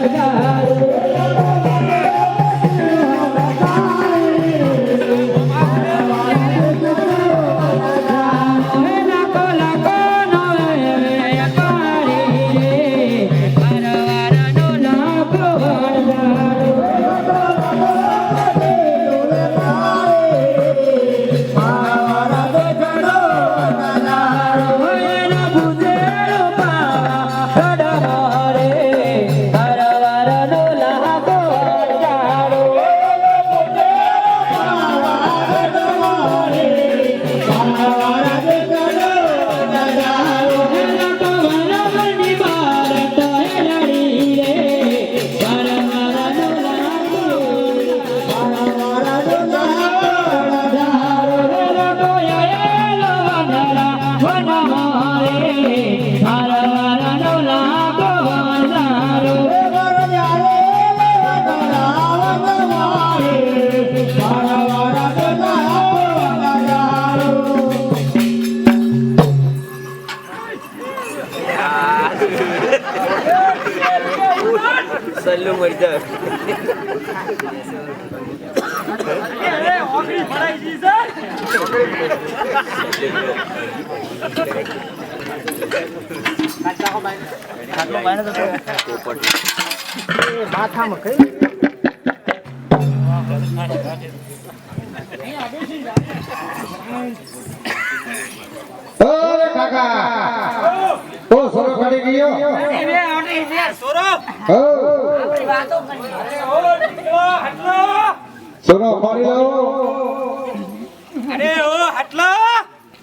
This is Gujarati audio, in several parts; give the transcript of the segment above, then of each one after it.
Yeah, yeah, yeah. સલ્લુ મરી જાય અરે કાકા ઓ સોરો કાઢી ગયો? હો સોરો ફરી લો અરે ઓ હટલો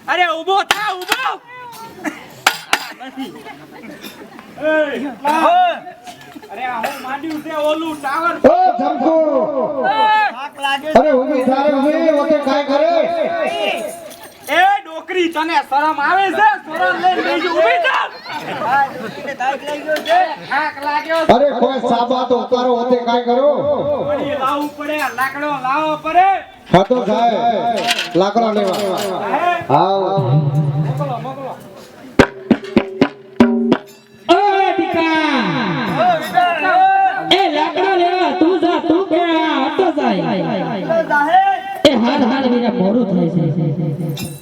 અરે થા ઊભો અરે આ હું માંડ્યું છે ઓલું ટાવર ઓ જમકુ અરે ઊભી થારે ઊભી ઓકે કાય કરે એ ડોકરી તને શરમ આવે છે? શરમ લઈને બીજું ઊભી થા. અરે કોઈ સાબા તો ઉતારો ઓતે કાઈ કરો? લાવવું પડે લાકડો લાવો પડે. હા તો જાય. લાકડા લેવા. હા? મોકલો મોકલો. ઓય એ લાકડા લેવા તું જા તું કે આ હતો જાય. એ હાર હાર વીરા મોડું થાય છે.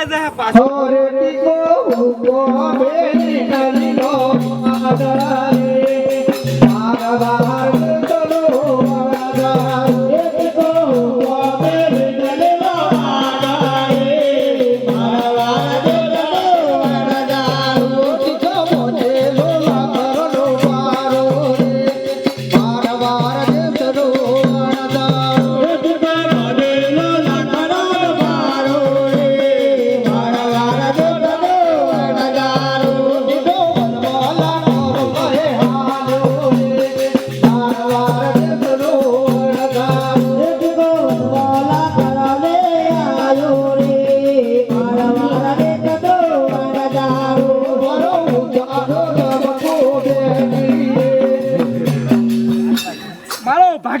લાકડું ફસાય જાય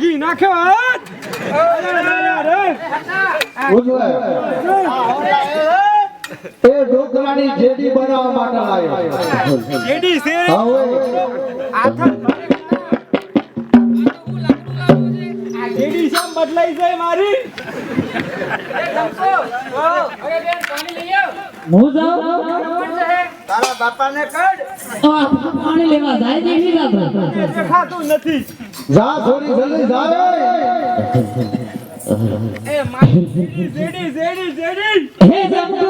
ભાગી નાખ્યો હાથ. એ ડોકરાની જેડી બનાવવા માટે આવ્યો જેડી છે. હવે આથા જેડી શામ બદલાઈ છે મારી. હું જાઉં તારા બાપાને કડ આ પાણી લેવા જાય છે વીરા ખાતું નથી. જા થોડી જલ્દી જા રે. એ મારી જેડી જેડી જેડી. હે જમકો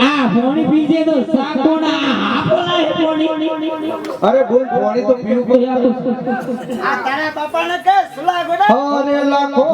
આ ભોણી અરે બોલ ભોણી તો પીવું આ તારા બાપાને કે સુલા ગોડા? અરે લાખો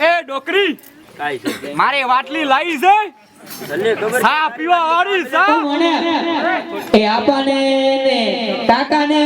એ ડોકરી મારે વાટલી લાવી છે. સા પીવા વાળી સા. એ આપાને કાકાને